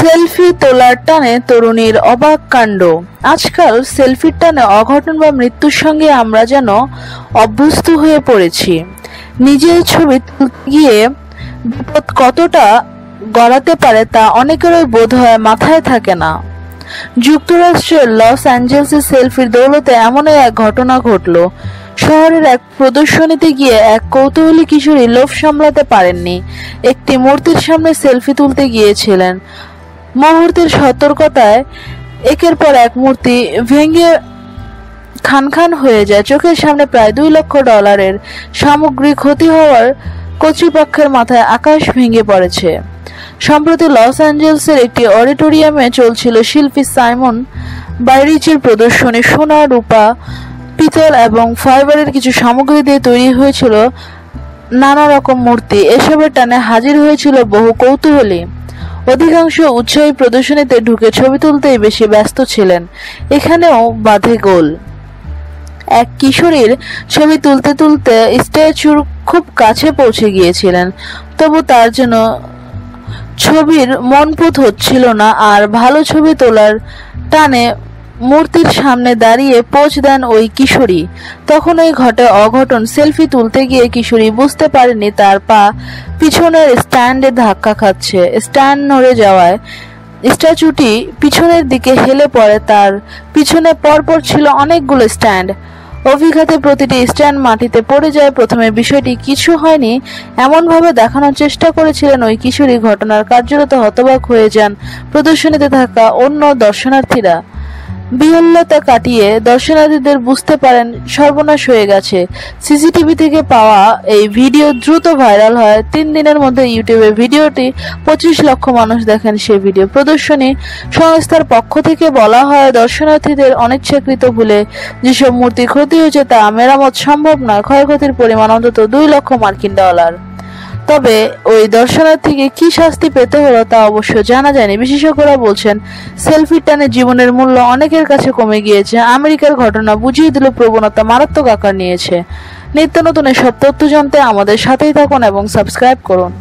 Selfie তোলার টানে তরুণীর অবাক কাণ্ড। আজকাল সেলফির টানে অঘটন বা মৃত্যুর সঙ্গে আমরা যেন অভ্যস্ত হয়ে পড়েছি। নিজের ছবি তুলতে গিয়ে বিপদ কতটা গড়াতে পারে তা অনেকেরই বোধ হয় মাথায় থাকে না। যুক্তরাষ্ট্রের লস অ্যাঞ্জেলসে সেলফির দৌলতে এমনই এক ঘটনা ঘটল। শহরের এক প্রদর্শনীতে গিয়ে এক কৌতূহলী কিশোরী লোভ সামলাতে পারেননি। একটি মূর্তির সামনে সেলফি তুলতে গিয়েছিলেন। মুহূর্তের সতর্কতায় একের পর এক মূর্তি ভেঙে খান খান হয়ে যায়। চোখের সামনে প্রায় দুই লক্ষ ডলারের সামগ্রিক ক্ষতি হওয়ার কর্তৃপক্ষের মাথায় আকাশ ভেঙে পড়েছে। সম্প্রতি লস অ্যাঞ্জেলসের একটি অডিটোরিয়ামে চলছিল শিল্পী সাইমন বাইরিচের প্রদর্শনী। সোনা, রূপা, পিতল এবং ফাইবারের কিছু সামগ্রী দিয়ে তৈরি হয়েছিল নানা রকম মূর্তি। এসবের টানে হাজির হয়েছিল বহু কৌতূহলী। অধিকাংশ উৎসাহী প্রদর্শনীতে ঢুকে ছবি তুলতেই বেশি ব্যস্ত ছিলেন। এখানেও বাধে গোল। এক কিশোরীর ছবি তুলতে তুলতে স্ট্যাচুর খুব কাছে পৌঁছে গিয়েছিলেন। তবু তার জন্য ছবির মনপুত হচ্ছিল না, আর ভালো ছবি তোলার টানে মূর্তির সামনে দাঁড়িয়ে পোজ দেন ওই কিশোরী। তখনই ঘটে অঘটন। সেলফি তুলতে গিয়ে কিশোরী বুঝতে পারেনি তার পা পিছনের স্ট্যান্ডে ধাক্কা খাচ্ছে। স্ট্যান্ড নড়ে যাওয়ায় স্ট্যাচুটি পিছনের দিকে হেলে পড়ে। তার পিছনে পরপর ছিল অনেকগুলো স্ট্যান্ড। অভিঘাতে প্রতিটি স্ট্যান্ড মাটিতে পড়ে যায়। প্রথমে বিষয়টি কিছু হয়নি। এমনভাবে দেখানোর চেষ্টা করেছিলেন ওই কিশোরী। ঘটনার কার্যরত হতবাক হয়ে যান প্রদর্শনীতে থাকা অন্য দর্শনার্থীরা। বিহল্লতা কাটিয়ে দর্শনার্থীদের বুঝতে পারেন সর্বনাশ হয়ে গেছে। সিসিটিভি থেকে পাওয়া এই ভিডিও দ্রুত ভাইরাল হয়। তিন দিনের মধ্যে ইউটিউবে ভিডিওটি পঁচিশ লক্ষ মানুষ দেখেন সেই ভিডিও প্রদর্শনী। সংস্থার পক্ষ থেকে বলা হয়, দর্শনার্থীদের অনিচ্ছাকৃত ভুলে যেসব মূর্তি ক্ষতি হয়েছে তা মেরামত সম্ভব নয় ক্ষয়ক্ষতির পরিমাণ অন্তত দুই লক্ষ মার্কিন ডলার। তবে ওই দর্শনার্থীকে কি শাস্তি পেতে হলো তা অবশ্য জানা যায়নি। বিশেষজ্ঞরা বলছেন, সেলফি টানে জীবনের মূল্য অনেকের কাছে কমে গিয়েছে। আমেরিকার ঘটনা বুঝিয়ে দিল প্রবণতা মারাত্মক আকার নিয়েছে। নিত্য নতুন এসব তথ্য জানতে আমাদের সাথেই থাকুন এবং সাবস্ক্রাইব করুন।